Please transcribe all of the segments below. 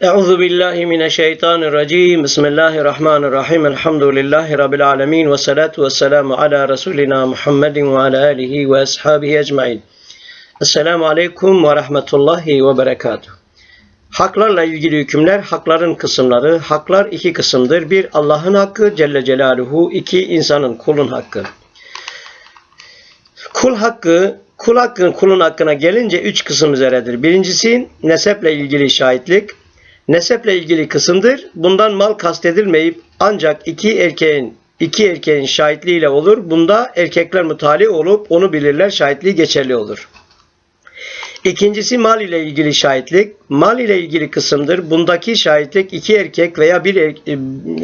Euzu billahi mineşşeytanirracim. Bismillahirrahmanirrahim. Elhamdülillahi rabbil alamin ve salatu vesselamu ala resulina Muhammedin ve ala alihi ve ashabihi ecmaîn. Esselamu aleyküm ve rahmetullahi ve berekatuh. Haklarla ilgili hükümler, hakların kısımları. Haklar iki kısımdır. Bir Allah'ın hakkı Celle Celaluhu, iki insanın kulun hakkı. Kul hakkı Kul hakkın kulun hakkına gelince üç kısım üzeredir. Birincisi neseple ilgili şahitlik. Neseple ilgili kısımdır. Bundan mal kastedilmeyip ancak iki erkeğin iki erkeğin şahitliğiyle olur. Bunda erkekler mutali olup onu bilirler. Şahitliği geçerli olur. İkincisi mal ile ilgili şahitlik. Mal ile ilgili kısımdır. Bundaki şahitlik iki erkek veya bir er-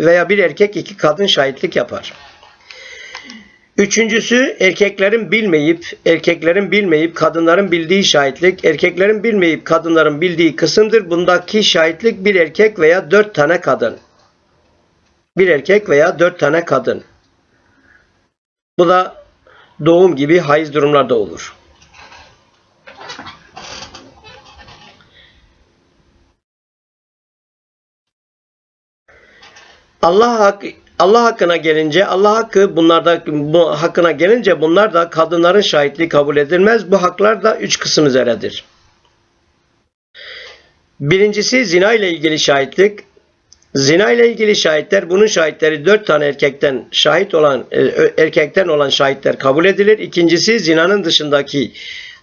veya bir erkek iki kadın şahitlik yapar. Üçüncüsü erkeklerin bilmeyip erkeklerin bilmeyip kadınların bildiği şahitlik. Erkeklerin bilmeyip kadınların bildiği kısımdır. Bundaki şahitlik bir erkek veya dört tane kadın. Bir erkek veya dört tane kadın. Bu da doğum gibi hayız durumlarda olur. Allah hak Allah hakkına gelince Allah hakkı bunlarda bu hakkına gelince bunlar da kadınların şahitliği kabul edilmez. Bu haklar da üç kısım üzeredir. Birincisi zina ile ilgili şahitlik. Zina ile ilgili şahitler bunun şahitleri dört tane erkekten şahit olan e, erkekten olan şahitler kabul edilir. İkincisi zinanın dışındaki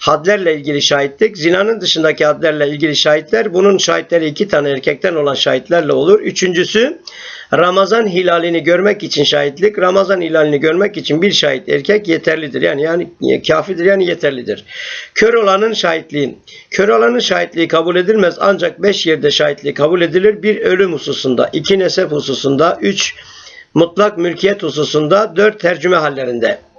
hadlerle ilgili şahitlik. Zinanın dışındaki hadlerle ilgili şahitler bunun şahitleri iki tane erkekten olan şahitlerle olur. Üçüncüsü Ramazan hilalini görmek için şahitlik. Ramazan hilalini görmek için bir şahit erkek yeterlidir. Yani yani kafidir yani yeterlidir. Kör olanın şahitliği. Kör olanın şahitliği kabul edilmez ancak beş yerde şahitliği kabul edilir. Bir ölüm hususunda, iki nesep hususunda, üç mutlak mülkiyet hususunda, dört tercüme hallerinde.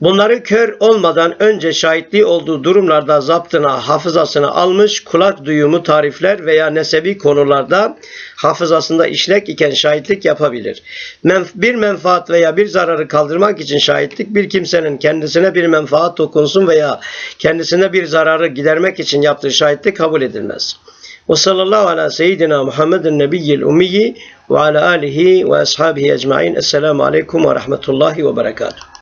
Bunları kör olmadan önce şahitliği olduğu durumlarda zaptına, hafızasına almış, kulak duyumu tarifler veya nesebi konularda hafızasında işlek iken şahitlik yapabilir. Bir menfaat veya bir zararı kaldırmak için şahitlik bir kimsenin kendisine bir menfaat dokunsun veya kendisine bir zararı gidermek için yaptığı şahitlik kabul edilmez. Ve sallallahu ala seyyidina Muhammedin nebiyyil ummiyi ve ala alihi ve ashabihi ecmain. Esselamu aleyküm ve rahmetullahi ve berekatuhu.